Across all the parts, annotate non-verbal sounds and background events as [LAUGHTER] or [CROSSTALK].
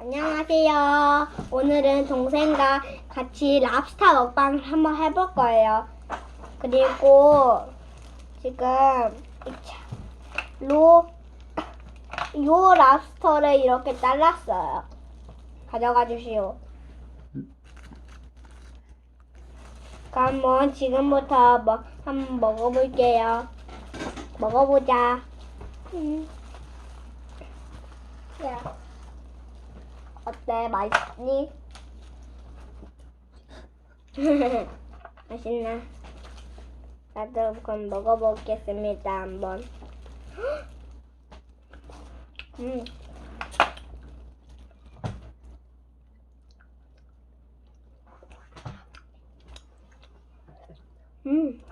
안녕하세요. 오늘은 동생과 같이 랍스타 먹방을 한번 해볼 거예요. 그리고 지금 로, 요 랍스터를 이렇게 잘랐어요. 가져가 주시오. 그럼 지금부터 뭐, 한번 먹어볼게요. 먹어보자. 음. 야. 어때? 맛있니? [LAUGHS] 맛있나? 나도 그럼 먹어보겠습니다, 한번. [GASPS] 음. 음.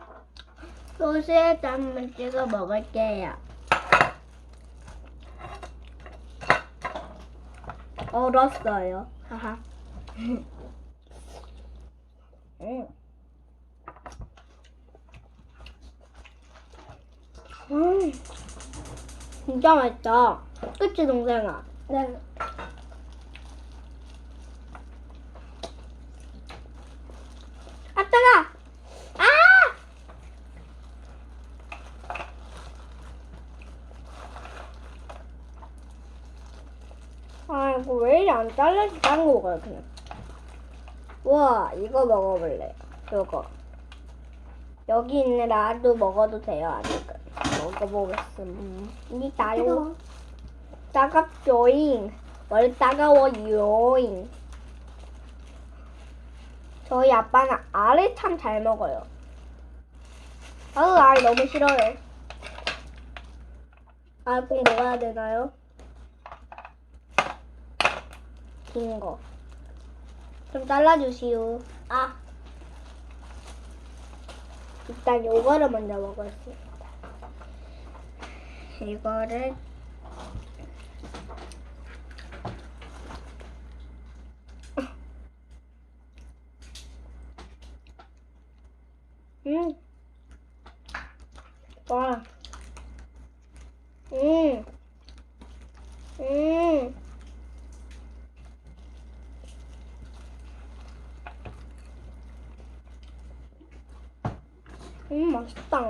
소스에 한번 찍어 먹을게요. 얼었어요. 하하. 음. 음. 진짜 맛있다. 그치, 동생아? 네. 아, 따가! 아! 아, 이거 왜 이리 안 잘라지? 다른 거 먹어요, 그냥. 와, 이거 먹어볼래요. 이거. 여기 있는 라도 먹어도 돼요, 아직은. 먹어보겠습니다. 따갑죠잉. 원래 따가워요잉. 저희 아빠는 알을 참 잘 먹어요. 아우, 알 너무 싫어요. 알꼭 먹어야 되나요? 긴 거. 좀 잘라주시오. 아. 일단 요거를 먼저 먹었습니다. 이거를 음. 와. 음. 음. 음, 맛있다.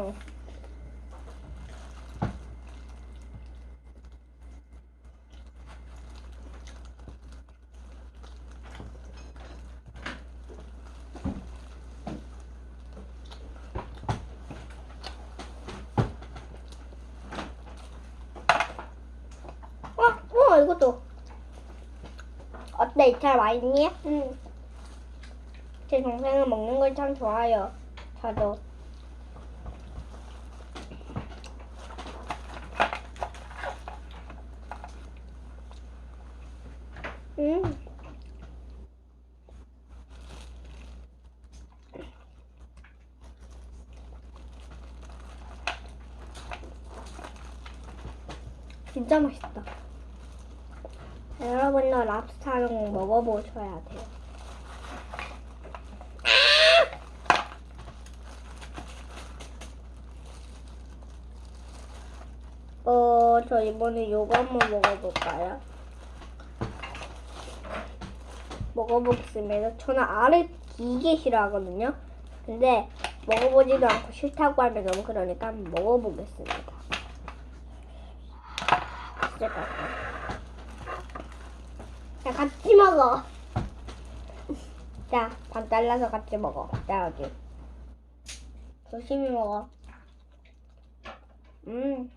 어, 어, 이것도. 어때? 잘 맛있니? 응. 제 동생은 먹는 걸 참 좋아해요. 저도. 음. 진짜 맛있다. 여러분도 랍스타는 먹어보셔야 돼요. [GASPS] 어, 저 이번에 요거 한번 먹어볼까요? 먹어보겠습니다. 저는 알을 되게 싫어하거든요. 근데 먹어보지도 않고 싫다고 하면 너무 그러니까 먹어보겠습니다. 맛있어. 자, 같이 먹어. 자, 반 잘라서 같이 먹어. 자, 여기. 조심히 먹어. 음. 음,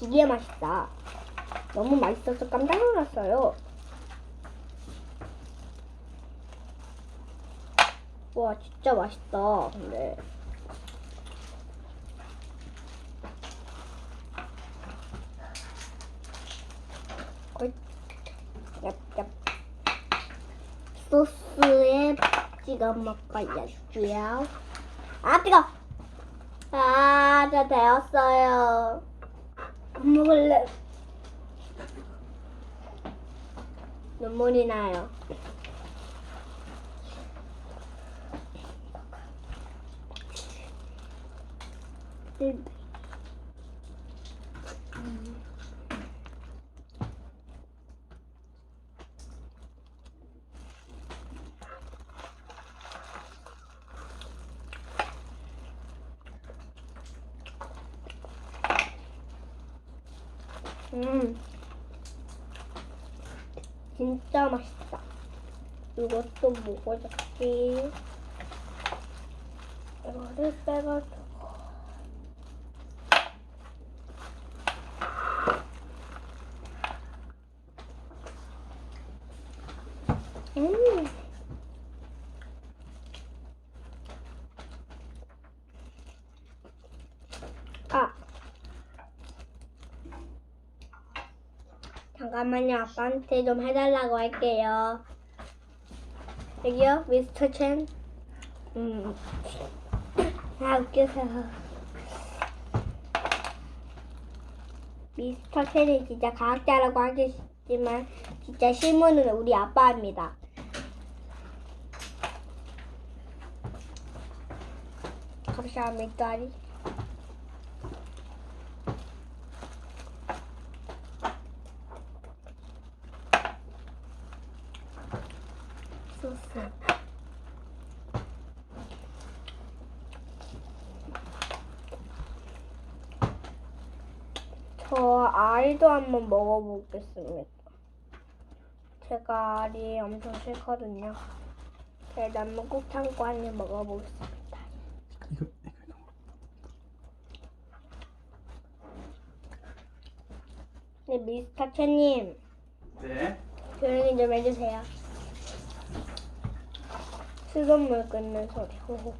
되게 맛있다. 너무 맛있어서 깜짝 놀랐어요. 와, 진짜 맛있다. 근데. 얍얍. 소스에 찍어 먹어야죠. 아, 뜨거! 아, 저 되었어요. 안 먹을래. 눈물이 나요. 음, 진짜 맛있다. 이것도 먹어줄게. 이거를 빼가지고. 음. 아. 잠깐만요. 아빠한테 좀 해달라고 할게요. 여기요, 미스터 첸. 음. 아, 웃겨서. 미스터 첸이 진짜 과학자라고 하겠지만, 진짜 실물은 우리 아빠입니다. 감사합니다. 소스. 저 알도 한번 먹어보겠습니다. 제가 알이 엄청 싫거든요. 제가 꼭 참고 한입 먹어보겠습니다. 이거. 네, 미스터 채님, 네. 조용히 좀 해주세요. 수돗물 끓는 소리. 호호.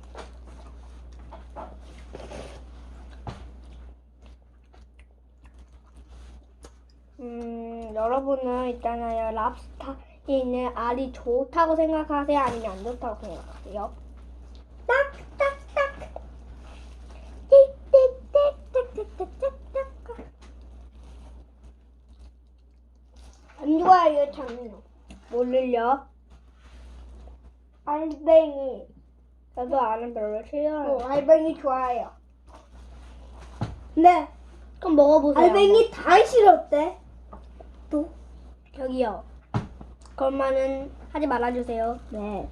음, 여러분은 있잖아요. 랍스타에 있는 알이 좋다고 생각하세요? 아니면 안 좋다고 생각하세요? 딱딱딱. 띡띡띡띡띡띡띡. 안 좋아요, 저는. 뭘를요? 알뱅이. 저도 알은 별로 싫어요. 어, 알뱅이 좋아해요. 네. 그럼 먹어보세요. 알뱅이 다 싫었대. 또 저기요. 그러면은 하지 말아주세요. 네.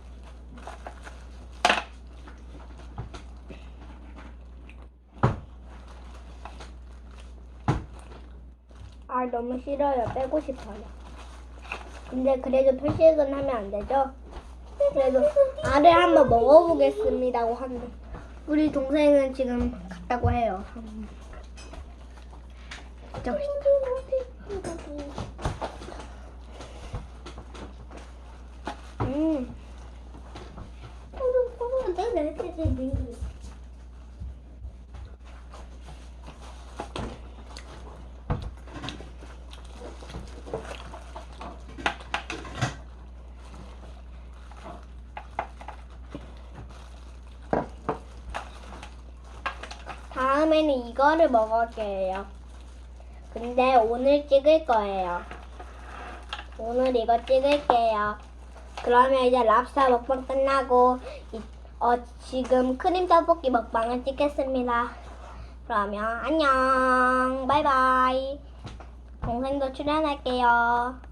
아 너무 싫어요. 빼고 싶어요. 근데 그래도 표식은 하면 안 되죠? 그래도 알을 한번 먹어보겠습니다고 하는데 우리 동생은 지금 갔다고 해요. 진짜 맛있다. 음. 다음에는 이거를 먹을게요. 근데 오늘 찍을 거예요. 오늘 이거 찍을게요. 그러면 이제 랍스타 먹방 끝나고 이- 어, 지금 크림 떡볶이 먹방을 찍겠습니다. 그러면 안녕. 바이바이. 동생도 출연할게요.